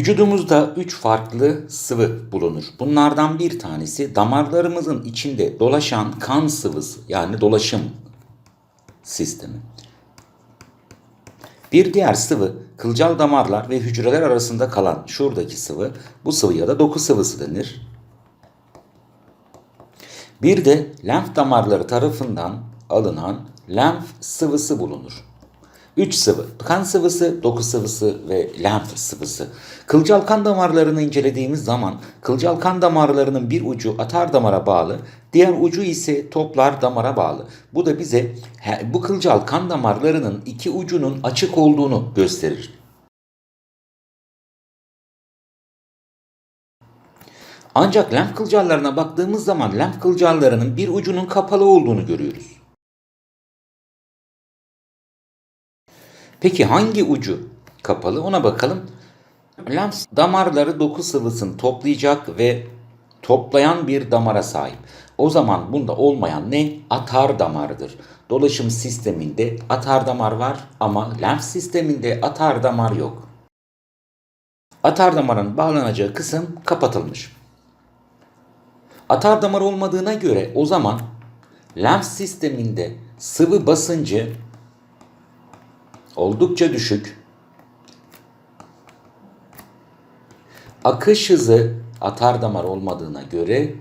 Vücudumuzda üç farklı sıvı bulunur. Bunlardan bir tanesi damarlarımızın içinde dolaşan kan sıvısı yani dolaşım sistemi. Bir diğer sıvı kılcal damarlar ve hücreler arasında kalan şuradaki sıvı bu sıvıya da doku sıvısı denir. Bir de lenf damarları tarafından alınan lenf sıvısı bulunur. Üç sıvı, kan sıvısı, doku sıvısı ve lenf sıvısı. Kılcal kan damarlarını incelediğimiz zaman kılcal kan damarlarının bir ucu atar damara bağlı, diğer ucu ise toplar damara bağlı. Bu da bize bu kılcal kan damarlarının iki ucunun açık olduğunu gösterir. Ancak lenf kılcallarına baktığımız zaman lenf kılcallarının bir ucunun kapalı olduğunu görüyoruz. Peki hangi ucu kapalı ona bakalım. Lenf damarları doku sıvısını toplayacak ve toplayan bir damara sahip. O zaman bunda olmayan ne? Atar damardır. Dolaşım sisteminde atar damar var ama lenf sisteminde atar damar yok. Atar damarın bağlanacağı kısım kapatılmış. Atar damar olmadığına göre o zaman lenf sisteminde sıvı basıncı oldukça düşük. Akış hızı atar damar olmadığına göre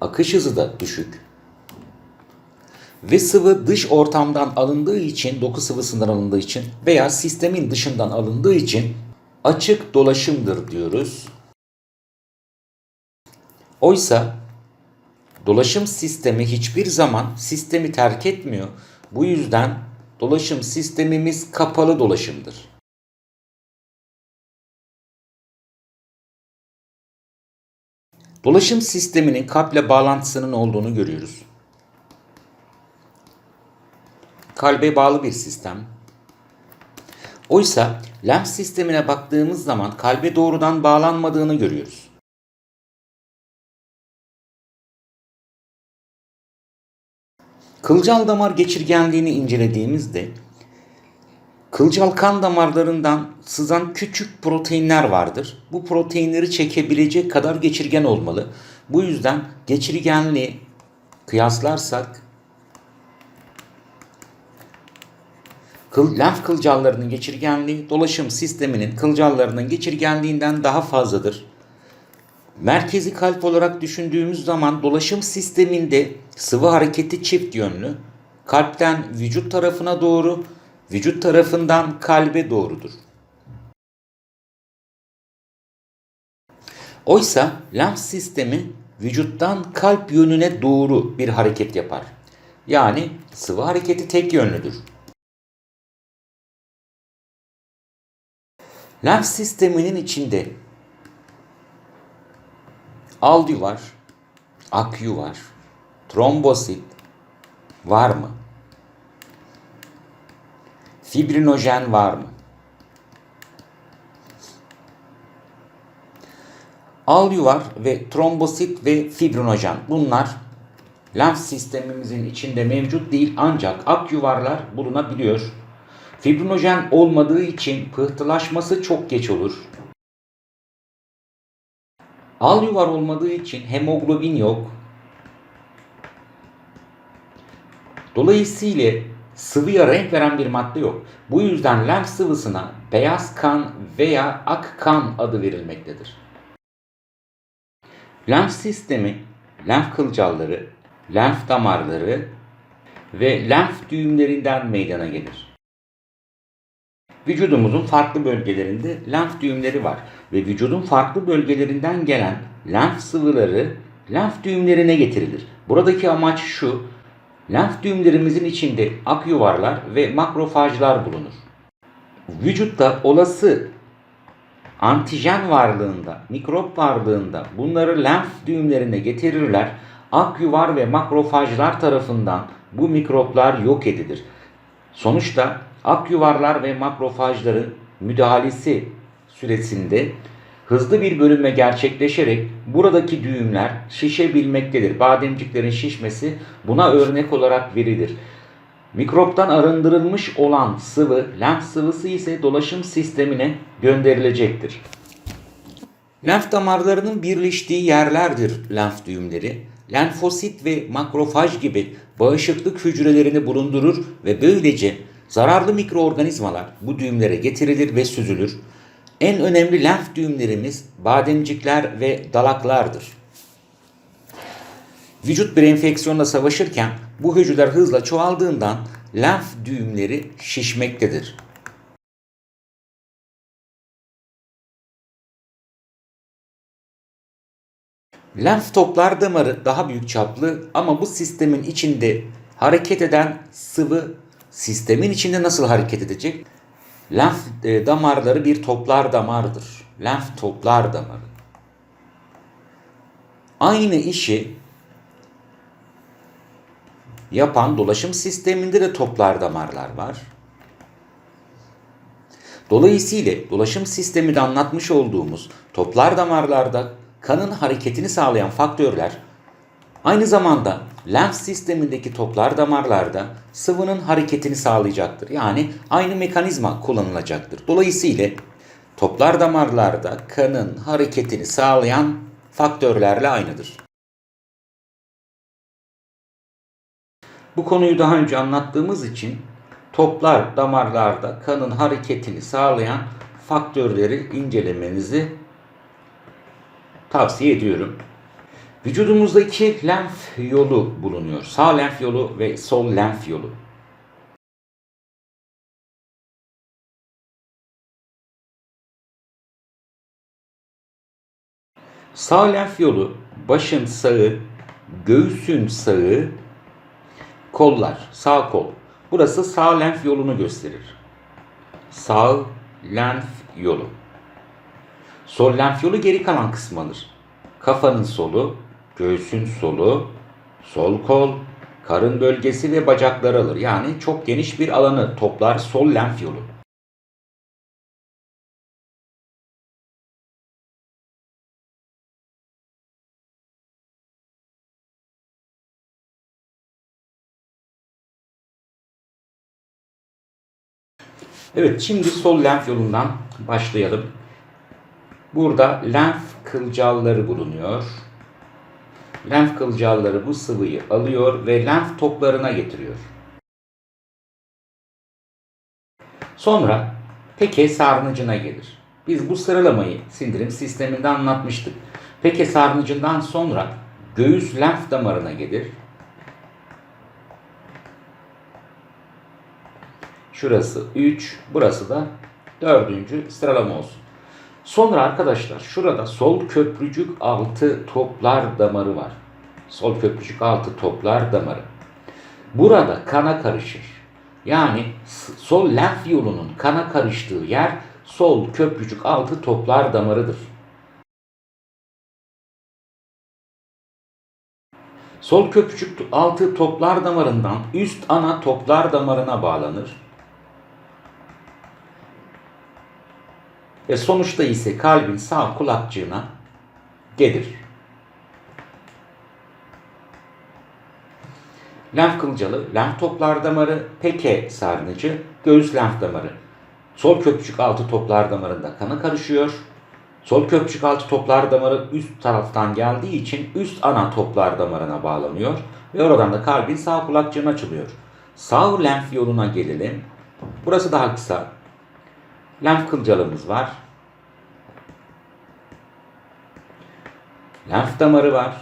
akış hızı da düşük. Ve sıvı dış ortamdan alındığı için, doku sıvısından alındığı için veya sistemin dışından alındığı için açık dolaşımdır diyoruz. Oysa dolaşım sistemi hiçbir zaman sistemi terk etmiyor. Bu yüzden dolaşım sistemimiz kapalı dolaşımdır. Dolaşım sisteminin kalple bağlantısının olduğunu görüyoruz. Kalbe bağlı bir sistem. Oysa lenf sistemine baktığımız zaman kalbe doğrudan bağlanmadığını görüyoruz. Kılcal damar geçirgenliğini incelediğimizde kılcal kan damarlarından sızan küçük proteinler vardır. Bu proteinleri çekebilecek kadar geçirgen olmalı. Bu yüzden geçirgenliği kıyaslarsak lenf kılcallarının geçirgenliği dolaşım sisteminin kılcallarının geçirgenliğinden daha fazladır. Merkezi kalp olarak düşündüğümüz zaman dolaşım sisteminde sıvı hareketi çift yönlü. Kalpten vücut tarafına doğru, vücut tarafından kalbe doğrudur. Oysa lenf sistemi vücuttan kalp yönüne doğru bir hareket yapar. Yani sıvı hareketi tek yönlüdür. Lenf sisteminin içinde aldi var, akyu var, trombosit var mı? Fibrinojen var mı? Alüvar ve trombosit ve fibrinojen bunlar lenf sistemimizin içinde mevcut değil ancak akyuvarlar bulunabiliyor. Fibrinojen olmadığı için pıhtılaşması çok geç olur. Al yuvar olmadığı için hemoglobin yok. Dolayısıyla sıvıya renk veren bir madde yok. Bu yüzden lenf sıvısına beyaz kan veya ak kan adı verilmektedir. Lenf sistemi, lenf kılcalları, lenf damarları ve lenf düğümlerinden meydana gelir. Vücudumuzun farklı bölgelerinde lenf düğümleri var ve vücudun farklı bölgelerinden gelen lenf sıvıları lenf düğümlerine getirilir. Buradaki amaç şu, lenf düğümlerimizin içinde akyuvarlar ve makrofajlar bulunur. Vücutta olası antijen varlığında, mikrop varlığında bunları lenf düğümlerine getirirler. Akyuvar ve makrofajlar tarafından bu mikroplar yok edilir. Sonuçta akyuvarlar ve makrofajların müdahalesi süresinde hızlı bir bölünme gerçekleşerek buradaki düğümler şişebilmektedir. Bademciklerin şişmesi buna örnek olarak verilir. Mikroptan arındırılmış olan sıvı, lenf sıvısı ise dolaşım sistemine gönderilecektir. Lenf damarlarının birleştiği yerlerdir lenf düğümleri. Lenfosit ve makrofaj gibi bağışıklık hücrelerini bulundurur ve böylece zararlı mikroorganizmalar bu düğümlere getirilir ve süzülür. En önemli lenf düğümlerimiz bademcikler ve dalaklardır. Vücut bir enfeksiyonla savaşırken bu hücreler hızla çoğaldığından lenf düğümleri şişmektedir. Lenf toplar damarı daha büyük çaplı ama bu sistemin içinde hareket eden sıvı sistemin içinde nasıl hareket edecek? Lenf e, damarları bir toplar damardır. Lenf toplar damarı. Aynı işi yapan dolaşım sisteminde de toplar damarlar var. Dolayısıyla dolaşım sisteminde anlatmış olduğumuz toplar damarlarda kanın hareketini sağlayan faktörler aynı zamanda lenf sistemindeki toplar damarlarda sıvının hareketini sağlayacaktır. Yani aynı mekanizma kullanılacaktır. Dolayısıyla toplar damarlarda kanın hareketini sağlayan faktörlerle aynıdır. Bu konuyu daha önce anlattığımız için toplar damarlarda kanın hareketini sağlayan faktörleri incelemenizi tavsiye ediyorum. Vücudumuzda iki lenf yolu bulunuyor. Sağ lenf yolu ve sol lenf yolu. Sağ lenf yolu başın sağı, göğsün sağı, kollar, sağ kol. Burası sağ lenf yolunu gösterir. Sağ lenf yolu. Sol lenf yolu geri kalan kısmı alır. Kafanın solu, göğsün solu, sol kol, karın bölgesi ve bacakları alır. Yani çok geniş bir alanı toplar sol lenf yolu. Evet şimdi sol lenf yolundan başlayalım. Burada lenf kılcalları bulunuyor. Lenf kılcalları bu sıvıyı alıyor ve lenf toplarına getiriyor. Sonra peke sarnıcına gelir. Biz bu sıralamayı sindirim sisteminde anlatmıştık. Peke sarnıcından sonra göğüs lenf damarına gelir. Şurası 3, burası da 4. sıralama olsun. Sonra arkadaşlar şurada sol köprücük altı toplar damarı var. Sol köprücük altı toplar damarı. Burada kana karışır. Yani sol lenf yolunun kana karıştığı yer sol köprücük altı toplar damarıdır. Sol köprücük altı toplar damarından üst ana toplar damarına bağlanır. Ve sonuçta ise kalbin sağ kulakçığına gelir. Lenf kılcalı, lenf toplar damarı, peke sarnıcı, göğüs lenf damarı. Sol köprücük altı toplar damarında kanı karışıyor. Sol köprücük altı toplar damarı üst taraftan geldiği için üst ana toplar damarına bağlanıyor ve oradan da kalbin sağ kulakçığına açılıyor. Sağ lenf yoluna gelelim. Burası daha kısa. Lenf kılcalımız var. Lenf damarı var.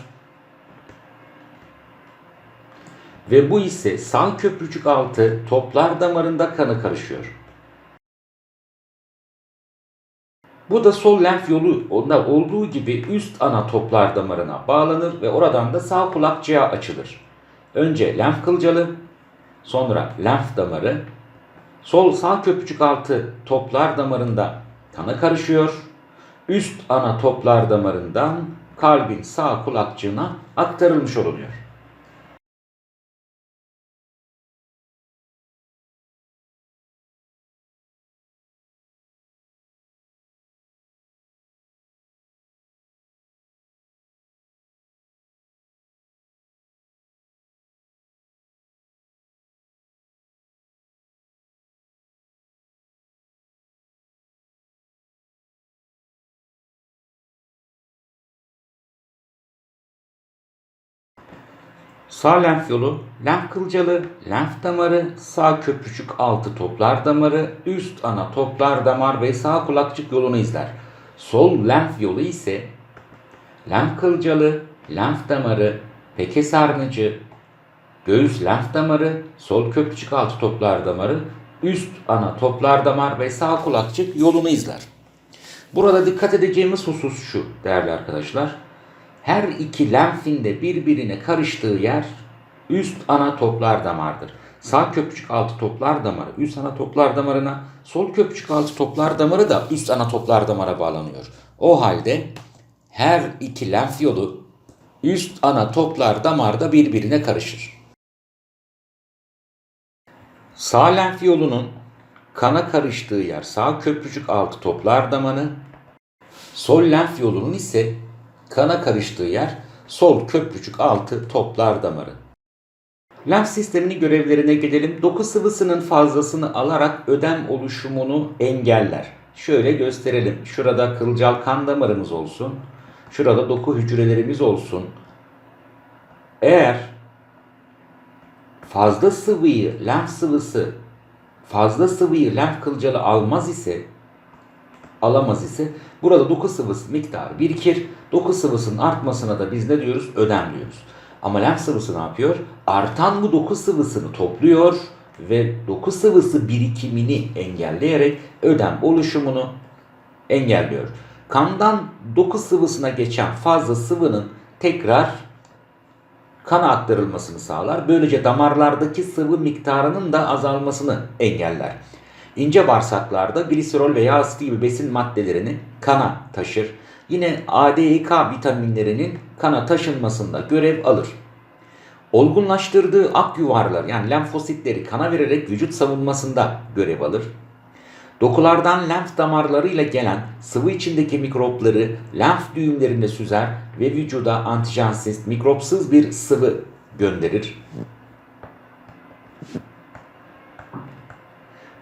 Ve bu ise sağ köprücük altı toplar damarında kanı karışıyor. Bu da sol lenf yolu onda olduğu gibi üst ana toplar damarına bağlanır ve oradan da sağ kulakçığa açılır. Önce lenf kılcalı, sonra lenf damarı, Sol sağ köprücük altı toplar damarında kana karışıyor. Üst ana toplar damarından kalbin sağ kulakçığına aktarılmış oluyor. Sağ lenf yolu, lenf kılcalı, lenf damarı, sağ köprücük altı toplar damarı, üst ana toplar damar ve sağ kulakçık yolunu izler. Sol lenf yolu ise lenf kılcalı, lenf damarı, peke sarnıcı, göğüs lenf damarı, sol köprücük altı toplar damarı, üst ana toplar damar ve sağ kulakçık yolunu izler. Burada dikkat edeceğimiz husus şu değerli arkadaşlar. Her iki lenfin de birbirine karıştığı yer üst ana toplar damardır. Sağ köprücük altı toplar damarı üst ana toplar damarına, sol köprücük altı toplar damarı da üst ana toplar damara bağlanıyor. O halde her iki lenf yolu üst ana toplar damarda birbirine karışır. Sağ lenf yolunun kana karıştığı yer sağ köprücük altı toplar damarı, sol lenf yolunun ise kana karıştığı yer sol köprücük altı toplar damarı. Lenf sisteminin görevlerine gelelim. Doku sıvısının fazlasını alarak ödem oluşumunu engeller. Şöyle gösterelim. Şurada kılcal kan damarımız olsun. Şurada doku hücrelerimiz olsun. Eğer fazla sıvıyı lenf sıvısı fazla sıvıyı lenf kılcalı almaz ise alamaz ise burada doku sıvısı miktarı birikir. Doku sıvısının artmasına da biz ne diyoruz? Ödem diyoruz. Ama lenf sıvısı ne yapıyor? Artan bu doku sıvısını topluyor ve doku sıvısı birikimini engelleyerek ödem oluşumunu engelliyor. Kandan doku sıvısına geçen fazla sıvının tekrar kana aktarılmasını sağlar. Böylece damarlardaki sıvı miktarının da azalmasını engeller. İnce bağırsaklarda gliserol ve yağ asidi gibi besin maddelerini kana taşır. Yine ADK vitaminlerinin kana taşınmasında görev alır. Olgunlaştırdığı ak yuvarlar yani lenfositleri kana vererek vücut savunmasında görev alır. Dokulardan lenf damarlarıyla gelen sıvı içindeki mikropları lenf düğümlerinde süzer ve vücuda antijensiz, mikropsuz bir sıvı gönderir.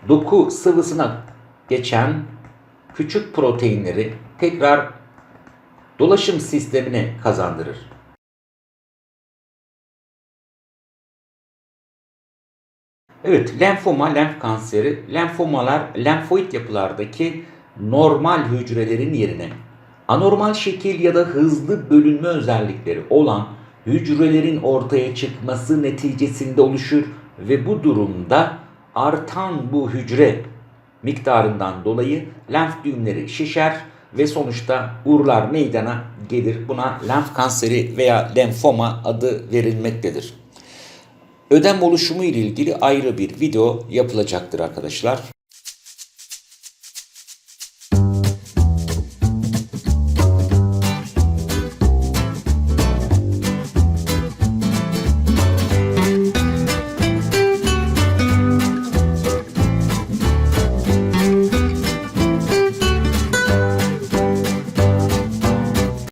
Doku sıvısına geçen küçük proteinleri tekrar dolaşım sistemine kazandırır. Evet, lenfoma, lenf kanseri, lenfomalar lenfoid yapılardaki normal hücrelerin yerine anormal şekil ya da hızlı bölünme özellikleri olan hücrelerin ortaya çıkması neticesinde oluşur ve bu durumda artan bu hücre miktarından dolayı lenf düğümleri şişer ve sonuçta urlar meydana gelir. Buna lenf kanseri veya lenfoma adı verilmektedir. Ödem oluşumu ile ilgili ayrı bir video yapılacaktır arkadaşlar.